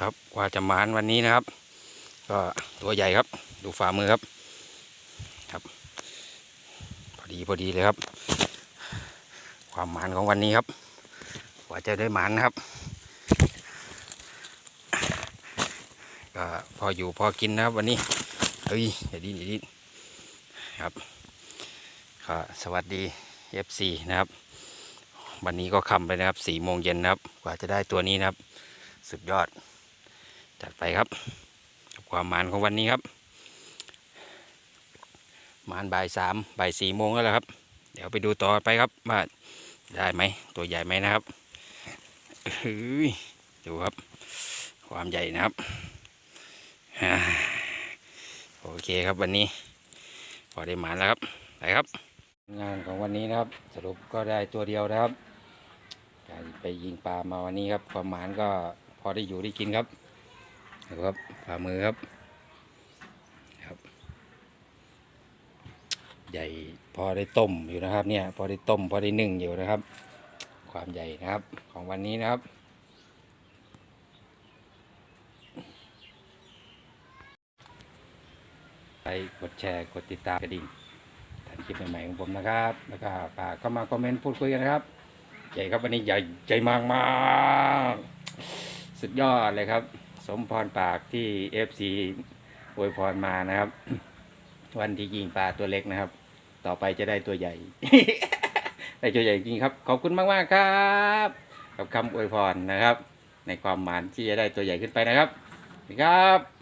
ครับกว่าจะหมานวันนี้นะครับ ก็ตัวใหญ่ครับ ดูฝ่ามือครับ ครับ พอดีพอดีเลยครับ ความหมานของวันนี้ครับ กว่าจะได้หมานนะครับก็พออยู่พอกินนะครับ วันนี้เฮ้ยอย่าดิ้นอย่าดิ้นครับก็สวัสดี FC นะครับ วันนี้ก็ค่ำไปนะครับสี่โมงเย็นนะครับ กว่าจะได้ตัวนี้นะครับ สุดยอด จัดไปครับความหมานของวันนี้ครับหมานบ่ายสามบ่ายสี่โมงแล้วละครับ เดี๋ยวไปดูต่อไปครับว่าได้ไหมตัวใหญ่ไหมนะครับเฮ้ยดูครับ ความใหญ่นะครับโอเคครับวันนี้พอได้หมานแล้วครับไปครับ งานของวันนี้นะครับ สรุปก็ได้ตัวเดียวนะครับ การไปยิงปลามาวันนี้ครับ ความหมานก็พอได้อยู่ได้กินครับ ดูครับฝ่ามือครับครับ ใหญ่พอได้ต้มอยู่นะครับเนี่ยพอได้ต้มพอได้นึ่งอยู่นะครับ ความใหญ่นะครับของวันนี้นะครับไปกดแชร์กดติดตามกระดิ่งทันคลิปใหม่ๆของผมนะครับ แล้วก็ฝากเข้ามาคอมเมนต์พูดคุยกันนะครับ ใหญ่ครับวันนี้ใหญ่ใหญ่มากมากๆสุดยอดเลยครับ สมพรปากที่เอฟซีอวยพรมานะครับ วันที่ยิงปลาตัวเล็กนะครับ ต่อไปจะได้ตัวใหญ่ ได้ตัวใหญ่จริงครับ ขอบคุณมากมากครับ กับคำอวยพรนะครับ ในความหมานที่จะได้ตัวใหญ่ขึ้นไปนะครับสวัสดีครับ